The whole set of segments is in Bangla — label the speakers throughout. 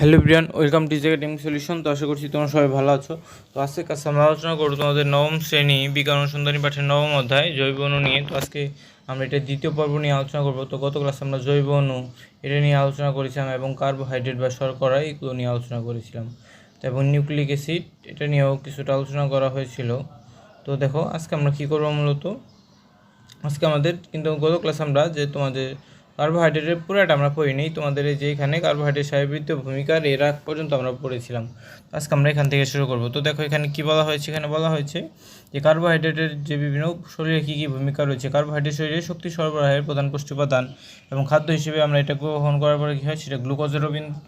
Speaker 1: Hello Brian welcome to team solution. তো আশা করছি তোমরা সবাই ভালো আছো। তো আজকে কাছে আমরা আলোচনা করব তোমাদের নবম শ্রেণি বিজ্ঞান অনুসন্ধানী পাঠের নবম অধ্যায়, জৈব অণু নিয়ে। তো আজকে আমরা এটা দ্বিতীয় পর্ব নিয়ে আলোচনা করব। তো গত ক্লাসে আমরা জৈব অণু, এটা নিয়ে আলোচনা করেছিলাম এবং কার্বোহাইড্রেট বা শর্করা, এগুলো নিয়ে আলোচনা করেছিলাম। তো এবং নিউক্লিক অ্যাসিড, এটা নিয়েও কিছুটা আলোচনা করা হয়েছিল। তো দেখো, আজকে আমরা কী করব মূলত? আজকে আমাদের, কিন্তু গত ক্লাস আমরা যে তোমাদের কার্বোহাইড্রেটের পুরাটা আমরা পড়িনি তোমাদের এই যে এখানে কার্বোহাইড্রেট সাহেবৃত্ত ভূমিকার এর আগ পর্যন্ত আমরা পড়েছিলাম। আজকে আমরা এখান থেকে শুরু করব। তো দেখো এখানে কি বলা হয়েছে? এখানে বলা হয়েছে যে কার্বোহাইড্রেটের যে বিভিন্ন শরীরে কী কী ভূমিকা রয়েছে, কার্বোহাইড্রেট শরীরে শক্তি সরবরাহের প্রধান পুষ্টি উপাদান এবং খাদ্য হিসেবে আমরা এটা গ্রহণ করার পরে কী হয়? সেটা গ্লুকোজে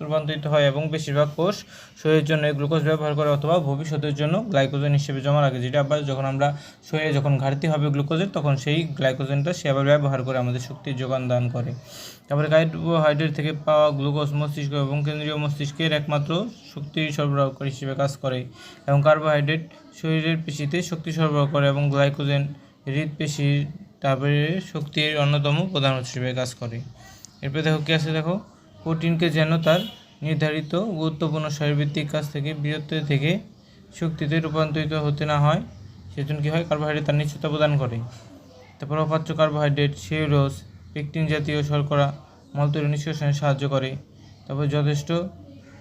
Speaker 1: রূপান্তরিত হয় এবং বেশিরভাগ কোষ শরীরের জন্য গ্লুকোজ ব্যবহার করে অথবা ভবিষ্যতের জন্য গ্লাইকোজেন হিসেবে জমা রাখে। যেটা আবার যখন আমরা শরীরে যখন ঘাটতি হবে গ্লুকোজের, তখন সেই গ্লাইকোজেনটা সে আবার ব্যবহার করে আমাদের শক্তির যোগান দান করে। তারপরে কার্বোহাইড্রেট থেকে পাওয়া গ্লুকোজ মস্তিষ্ক এবং কেন্দ্রীয় মস্তিষ্কের একমাত্র শক্তি সরবরাহকারী হিসেবে কাজ করে এবং কার্বোহাইড্রেট শরীরের পেশিতে শক্তি সরবরাহ করে এবং গ্লাইকোজেন হৃদপেশির তারপরে শক্তির অন্যতম প্রধান হিসেবে কাজ করে। এরপরে দেখো কী আছে দেখো? প্রোটিনকে যেন তার নির্ধারিত গুরুত্বপূর্ণ শারীরবৃত্তিক কাজ থেকে বিরত থেকে শক্তিতে রূপান্তরিত হতে না হয়, সেজন্য কী হয়? কার্বোহাইড্রেট তার নিশ্চয়তা প্রদান করে। তারপর অপাচ্য কার্বোহাইড্রেট সেউরোস পেকটিন জাতীয় শর্করা মলত্র নিষ্কাশনে সাহায্য করে। তারপর যথেষ্ট,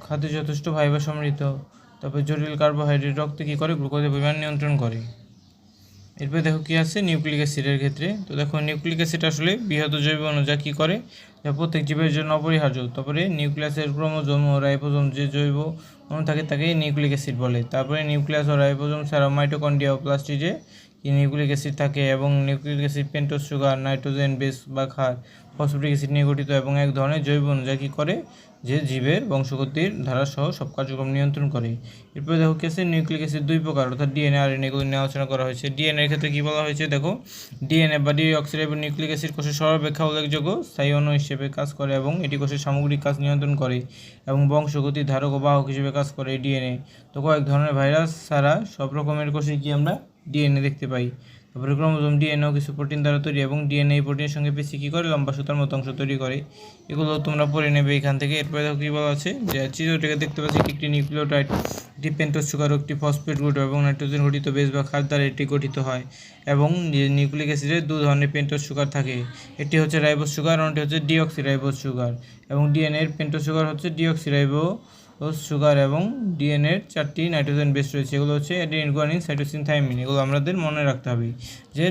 Speaker 1: খাদ্য যথেষ্ট ফাইবার সমৃদ্ধ। তারপর জটিল কার্বোহাইড্রেট রক্তে কী করে? গ্লুকোজের পরিমাণ নিয়ন্ত্রণ করে। এরপরে দেখো কী আছে? নিউক্লিক অ্যাসিডের ক্ষেত্রে। তো দেখো, নিউক্লিক অ্যাসিড আসলে বৃহৎ জৈব যা কী করে? যা প্রত্যেক জীবের জন্য অপরিহার্য। তারপরে নিউক্লিয়াসের ক্রোমোজোম ও রাইবোজোম যে জৈব অণু থাকে তাকে নিউক্লিক অ্যাসিড বলে। তারপরে নিউক্লিয়াস ও রাইবোজোম ছাড়াও মাইটোকন্ড্রিয়া ও প্লাস্টিজে কি নিউক্লিক অ্যাসিড থাকে এবং nucleic acid, pentose sugar, nitrogen, base বা ক্ষার, ফসফরিক অ্যাসিড নিয়ে গঠিত এবং এক ধরনের জৈব অনুযায়ী কী করে? যে জীবের বংশগতির ধারাসহ সব কার্যক্রম নিয়ন্ত্রণ করে। এরপরে দেখো কি আছে নিউক্লিক অ্যাসিড দুই প্রকার, অর্থাৎ ডিএনএ আর এগুলো নিয়ে আলোচনা করা হয়েছে। ডিএনএর ক্ষেত্রে কী বলা হয়েছে? দেখো, ডিএনএ বা ডিঅক্সিরাইব নিউক্লিক অ্যাসিড কোষের সর্বাপেক্ষা উল্লেখযোগ্য, স্থায়ী অণু হিসেবে কাজ করে এবং এটি কোষের সামগ্রিক কাজ নিয়ন্ত্রণ করে এবং বংশগতির ধারক ও বাহক হিসেবে কাজ করে ডিএনএ। তো কয়েক ধরনের ভাইরাস ছাড়া সব রকমের কোষে কি আমরা ডিএনএ দেখতে পাই? তারপরে ক্রোমোজোম ডিএনএও কিছু প্রোটিন দ্বারা তৈরি এবং ডিএনএ এই প্রোটিনের সঙ্গে বেশি কী করে? লম্বা সুতার মতো অংশ তৈরি করে। এগুলো তোমরা পড়ে নেবে এখান থেকে। এরপরে দেখো কী বলা আছে যে চিত্রটিকে দেখতে পাচ্ছি একটি নিউক্লিওটাইড একটি পেন্টোজ সুগার একটি ফসফেট গ্লুট এবং নাইট্রোজেন গঠিত। বেশ বা খাদ দ্বারা এটি গঠিত হয় এবং নিউক্লিক অ্যাসিডের দু ধরনের পেন্টোজ সুগার থাকে। একটি হচ্ছে রাইবোজ সুগার অন্যটি হচ্ছে ডিঅক্সি রাইবোজ সুগার এবং ডিএনএর পেন্টোজ সুগার হচ্ছে ডিঅক্সি রাইবো সুগার এবং ডিএনএর চারটি নাইট্রোজেন বেস রয়েছে। এগুলো হচ্ছে অ্যাডিনিন গুয়ানিন সাইটোসিন থাইমিন এগুলো আমাদের মনে রাখতে হবে যে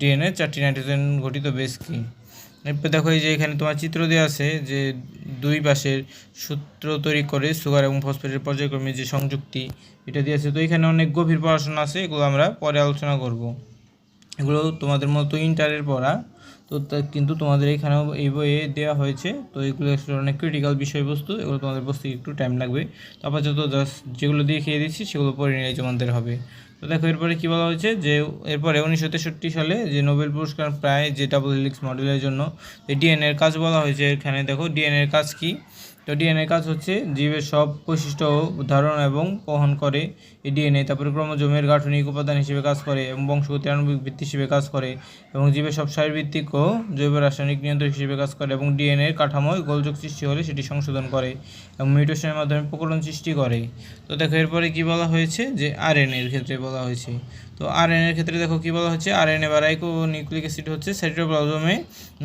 Speaker 1: ডিএনএর চারটি নাইট্রোজেন গঠিত বেস কী। এরপর দেখো এই যে এখানে তোমার চিত্র দেওয়া আছে যে দুই পাশের সূত্র তৈরি করে সুগার এবং ফসফেটের পর্যায়ক্রমে যে সংযুক্তি, এটা দিয়ে আছে। তো এখানে অনেক গভীর পড়াশোনা আছে, এগুলো আমরা পরে আলোচনা করব। এগুলো তোমাদের মতো ইন্টারের পড়া। তো কিন্তু তোমাদের এখানেও এই বইয়ে দেওয়া হয়েছে। তো এগুলো আসলে অনেক ক্রিটিক্যাল বিষয়বস্তু, এগুলো তোমাদের বসতে একটু টাইম লাগবে। তো আপাতত যেগুলো খেয়ে দিচ্ছি, সেগুলো পড়ে নিয়ে তোমাদের হবে। তো দেখো, এরপরে কী বলা হয়েছে? যে এরপরে উনিশশো তেষট্টি সালে যে নোবেল পুরস্কার প্রায় যে ডাবল হেলিক্স মডেলের জন্য এই ডিএনএর কাজ বলা হয়েছে এখানে। দেখো ডিএনএর কাজ কী? তো ডিএনএ কাজ হচ্ছে জীবের সব বৈশিষ্ট্য ধারণ এবং বহন করে। এই ডিএনএ তারপরে ক্রোমোজোমের গাঠনিক উপাদান হিসেবে কাজ করে এবং বংশগতি আণবিক ভিত্তি হিসেবে কাজ করে এবং জীবের সব শারীরভিত্তিক ও জৈব রাসায়নিক নিয়ন্ত্রক হিসেবে কাজ করে এবং ডিএনএর কাঠামোয় গোলযোগ সৃষ্টি হলে সেটি সংশোধন করে এবং মিউটেশনের মাধ্যমে প্রকরণ সৃষ্টি করে। তো দেখো এরপরে কী বলা হয়েছে? যে আরএনএর ক্ষেত্রে বলা হয়েছে। তো আরএনএর ক্ষেত্রে দেখো কী বলা হচ্ছে? আরএনএ বা রাইকো নিউক্লিক অ্যাসিড হচ্ছে সাইটোপ্লাজমে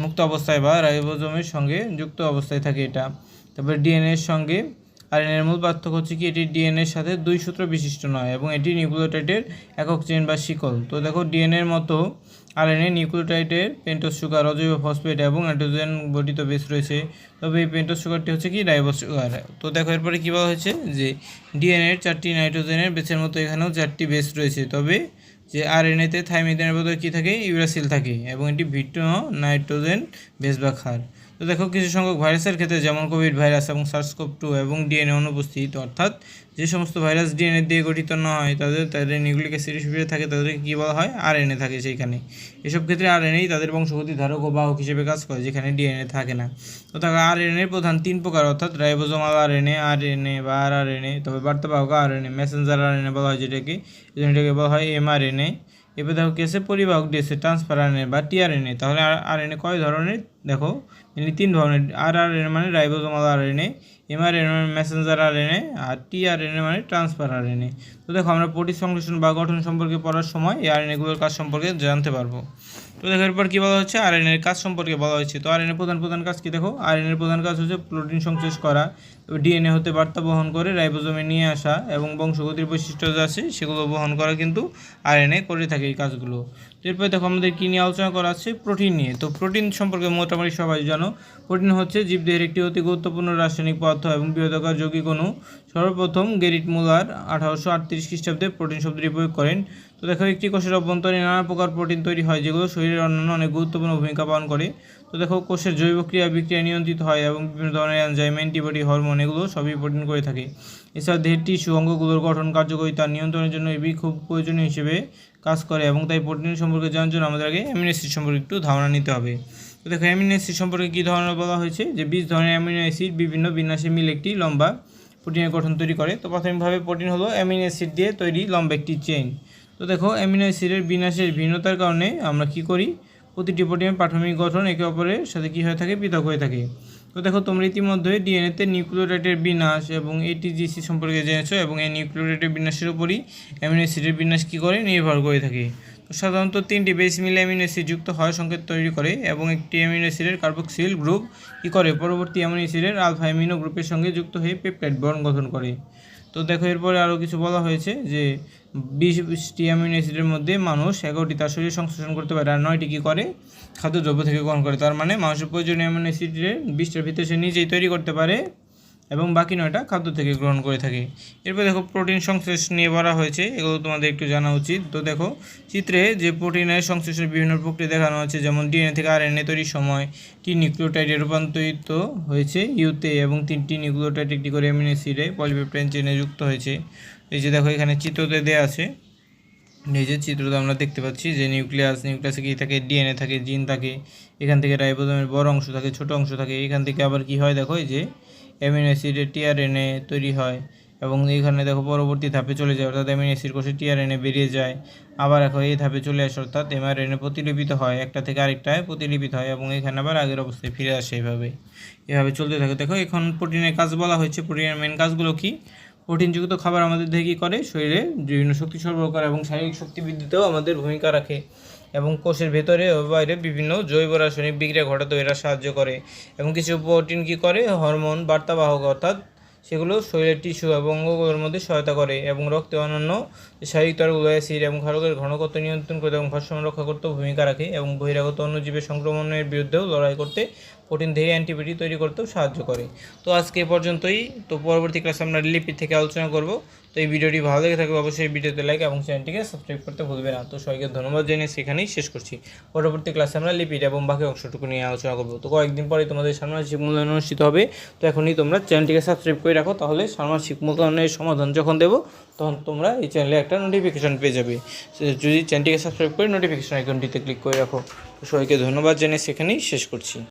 Speaker 1: মুক্ত অবস্থায় বা রাইবোজোমের সঙ্গে যুক্ত অবস্থায় থাকে এটা। তারপরে ডিএনএর সঙ্গে আর আরএনএর মূল পার্থক্য হচ্ছে কি, এটি ডিএনএর সাথে দুই সূত্র বিশিষ্ট নয় এবং এটি নিউক্লিওটাইডের একক চেন বা শিকল। তো দেখো ডিএনএর মতো আরএনএ নিউক্লিওটাইডের পেন্টোজ সুগার, অজৈব ফসফেট এবং নাইট্রোজেন গঠিত বেস রয়েছে। তবে এই পেন্টোজ সুগারটি হচ্ছে কি রাইবোজ সুগার। তো দেখো এরপরে কী বলা হয়েছে যে ডিএনএর চারটি নাইট্রোজেনের বেসের মতো এখানেও চারটি বেস রয়েছে। তবে যে আরএনএতে থাইমিনের বদলে কী থাকে, ইউরাসিল থাকে এবং এটি ভিটো নাইট্রোজেন বেস বা ক্ষার। তো দেখো কিছু সংখ্যক ভাইরাসের ক্ষেত্রে যেমন কোভিড ভাইরাস এবং সার্সকোভ টু এবং ডিএনএ অনুপস্থিত অর্থাৎ যে সমস্ত ভাইরাস ডিএনএ দিয়ে গঠিত না হয় তাদের তাদের নিউক্লিক অ্যাসিড হিসেবে থাকে তাদেরকে কী বলা হয় আরএনএ থাকে সেইখানে এসব ক্ষেত্রে আরএনএই তাদের বংশগতি ধারক ও বাহক হিসেবে কাজ করে যেখানে ডিএনএ থাকে না তো তাকে আরএনএ প্রধান তিন প্রকার অর্থাৎ রাইবোজোমাল আরএনএ আরএনএ বা আর আরএনএ তবে বার্তাবাহক আরএনএ মেসেঞ্জার আরএনএ বলা হয় যেটাকে এটাকে বলা হয় এমআরএনএ এবার দেখো কি আছে পরিবাহক ডিএসএ ট্রান্সফার আরএনএ বা টিআরএনএ তাহলে আরএনএ কয় ধরনের দেখো মেনলি তিন ধরনের আর আর এন মানে রাইবোজোমাল আরএনএ এমআরএনএ মানে মেসেঞ্জার আর এনএ আর টি আর এন টিআরএনএ মানে ট্রান্সফার আর এন এ তো দেখো আমরা প্রোটিন সংশ্লেষণ বা গঠন সম্পর্কে পড়ার সময় এই আরএনএগুলোর কাজ সম্পর্কে জানতে পারব তো দেখো এরপর কী বলা হচ্ছে আর এন এর কাজ সম্পর্কে বলা হচ্ছে তো আর এনএ প্রধান প্রধান কাজ কী দেখো আর এন এর প্রধান কাজ হচ্ছে প্রোটিন সংশ্লেষ করা ডিএনএ হতে বার্তা বহন করে রাইবোজোমে নিয়ে আসা এবং বংশগতির বৈশিষ্ট্য যা আছে, সেগুলো বহন করা কিন্তু আরএনএ করে থাকে এই কাজগুলো। এরপর দেখো আমাদের কী নিয়ে আলোচনা করা আছে? প্রোটিন নিয়ে। তো প্রোটিন সম্পর্কে মোটামুটি সবাই জানো। প্রোটিন হচ্ছে জীবদেহের একটি অতি গুরুত্বপূর্ণ রাসায়নিক পদার্থ এবং বৃহদাকার যৌগিক অণু সর্বপ্রথম গেরিট মুলার আঠারোশো আটত্রিশ খ্রিস্টাব্দে প্রোটিন শব্দটি প্রয়োগ করেন। তো দেখো, একটি কোষের অভ্যন্তরে নানা প্রকার প্রোটিন তৈরি হয়, যেগুলো শরীরের অন্যান্য অনেক গুরুত্বপূর্ণ ভূমিকা পালন করে। তো দেখো, কোষের জৈব ক্রিয়া বিক্রিয়া নিয়ন্ত্রিত হয় এবং বিভিন্ন ধরনের এনজাইম, অ্যান্টিবডি, হরমোন, এগুলো সবই প্রোটিন করে থাকে। এছাড়া দেহের টিস্যু, অঙ্গগুলোর গঠন, কার্যকারিতা নিয়ন্ত্রণের জন্য এগুলি খুব প্রয়োজনীয় হিসেবে কাজ করে এবং তাই প্রোটিন সম্পর্কে জানার জন্য আমাদের আগে অ্যামিনো অ্যাসিড সম্পর্কে একটু ধারণা নিতে হবে। তো দেখো, অ্যামিনো অ্যাসিড সম্পর্কে কী ধরনের বলা হয়েছে? যে বিশ ধরনের অ্যামিনো অ্যাসিড বিভিন্ন বিন্যাসে মিলে একটি লম্বা প্রোটিনের গঠন তৈরি করে। তো প্রাথমিকভাবে প্রোটিন হলো অ্যামিনো অ্যাসিড দিয়ে তৈরি লম্বা একটি চেইন। তো দেখো, অ্যামিনো অ্যাসিডের বিন্যাসের ভিন্নতার কারণে আমরা কি করি? প্রতিটি প্রোটিনের প্রাথমিক গঠন একে অপরের সাথে কী হয়ে থাকে? পৃথক হয়ে থাকে। তো দেখো, তোমরা ইতিমধ্যে ডিএনএতে নিউক্লিওটাইডের বিন্যাস এবং এটিজিসি সম্পর্কে জেনেছো এবং এই নিউক্লিওটাইডের বিন্যাসের উপরই অ্যামিনো অ্যাসিডের বিন্যাস কী করে? নির্ভর করে থাকে। সাধারণত তিনটি বেস মিলে অ্যামিনো অ্যাসিড যুক্ত হয় সংকেত তৈরি করে এবং একটি অ্যামিনো অ্যাসিডের কার্বক্সিল গ্রুপ কী করে? পরবর্তী অ্যামিনো অ্যাসিডের আলফা অ্যামিনো গ্রুপের সঙ্গে যুক্ত হয়ে পেপটাইড বন্ড গঠন করে। তো দেখো, এরপরে আরও কিছু বলা হয়েছে যে বিশটি অ্যামিনো অ্যাসিডের মধ্যে মানুষ এগারোটি তার শরীরে সংশ্লেষণ করতে পারে আর নয়টি কী করে? খাদ্যদ্রব্য থেকে গ্রহণ করে। তার মানে মানুষের প্রয়োজনীয় অ্যামিনো অ্যাসিডের বিশটার ভিতরে সে নিজেই তৈরি করতে পারে। এবং বাকি নয়টা খাদ্য থেকে গ্রহণ করে থাকে। এরপর দেখো, প্রোটিন সংশ্লেষ নিয়ে বলা হয়েছে, এগুলো তোমাদের একটু জানা উচিত। তো দেখো, চিত্রে যে প্রোটিনের সংশ্লেষের বিভিন্ন প্রক্রিয়া দেখানো আছে, যেমন ডিএনএ থেকে আর আরএনএ তৈরির সময় টি নিউক্লিওটাইডে রূপান্তরিত হয়েছে ইউতে এবং তিনটি নিউক্লিওটাইড একটি করে অ্যামিনো অ্যাসিডে পলিপেপটাইন চেনে যুক্ত হয়েছে। এই যে দেখো, এখানে চিত্রতে দেওয়া আছে। যে চিত্রতে আমরা দেখতে পাচ্ছি যে নিউক্লিয়াস, নিউক্লিয়াসে কী থাকে? ডিএনএ থাকে, জিন থাকে, এখান থেকে রাইবোজোমের বড় অংশ থাকে, ছোট অংশ থাকে, এখান থেকে আবার কি হয়? দেখো, এই যে অ্যামিনো অ্যাসিডের টিআরএনএ তৈরি হয় এবং এখানে দেখো পরবর্তী ধাপে চলে যায়, অর্থাৎ অ্যামিনো অ্যাসিড কোষে টিআরএনএ বেরিয়ে যায়। আবার এখন এই ধাপে চলে আসে, অর্থাৎ এমআরএনএ প্রতিলিপিত হয়, একটা থেকে আরেকটায় প্রতিলিপিত হয় এবং এখানে আবার আগের অবস্থায় ফিরে আসে এভাবে। এভাবে চলতে থাকে। দেখো এখন প্রোটিনের কাজ বলা হয়েছে। প্রোটিনের মেন কাজগুলো কি? প্রোটিনযুক্ত খাবার আমাদের দেহে কী করে? শরীরে বিভিন্ন শক্তি সরবরাহ করে এবং শারীরিক শক্তি বৃদ্ধিতেও আমাদের ভূমিকা রাখে। এবং কোষের ভেতরে ও বাইরে বিভিন্ন জৈব রাসায়নিক বিক্রিয়া ঘটাতে এরা সাহায্য করে এবং কিছু প্রোটিন কী করে? হরমোন, বার্তাবাহক অর্থাৎ সেগুলো শরীরের টিস্যু এবং অঙ্গগুলোর মধ্যে সহায়তা করে এবং রক্তে অন্যান্য শারীরিক তরগুলো অ্যাসিড এবং ক্ষারকের ঘনত্ব নিয়ন্ত্রণ করতে এবং ভারসাম্য রক্ষা করতেও ভূমিকা রাখে এবং বহিরাগত অন্যজীবের সংক্রমণের বিরুদ্ধেও লড়াই করতে প্রোটিন দেহে অ্যান্টিবডি তৈরি করতেও সাহায্য করে। তো আজকে এ পর্যন্তই। তো পরবর্তী ক্লাসে আমরা লিপিড থেকে আলোচনা করব। তো এই ভিডিওটি ভালো লেগে থাকলে অবশ্যই ভিডিওতে লাইক এবং চ্যানেলটিকে সাবস্ক্রাইব করতে ভুলবে না। তো সবাইকে ধন্যবাদ জানিয়ে সেখানেই শেষ করছি। পরবর্তী ক্লাসে আমরা লিপিড এবং বাকি অংশটুকু নিয়ে আলোচনা করব। তো কয়েকদিন পরে তোমাদের ষান্মাসিক মূল্যায়ন অনুষ্ঠিত হবে। তো এখনই তোমরা চ্যানেলটিকে সাবস্ক্রাইব করে রাখো, তাহলে ষান্মাসিক মূল্যায়নের সমাধান যখন দেবো, তখন তোমরা এই চ্যানেলে একটা নোটিফিকেশান পেয়ে যাবে। যদি চ্যানেলটিকে সাবস্ক্রাইব করে নোটিফিকেশন আইকনটিতে ক্লিক করে রাখো, তো সবাইকে ধন্যবাদ জানিয়ে সেখানেই শেষ করছি।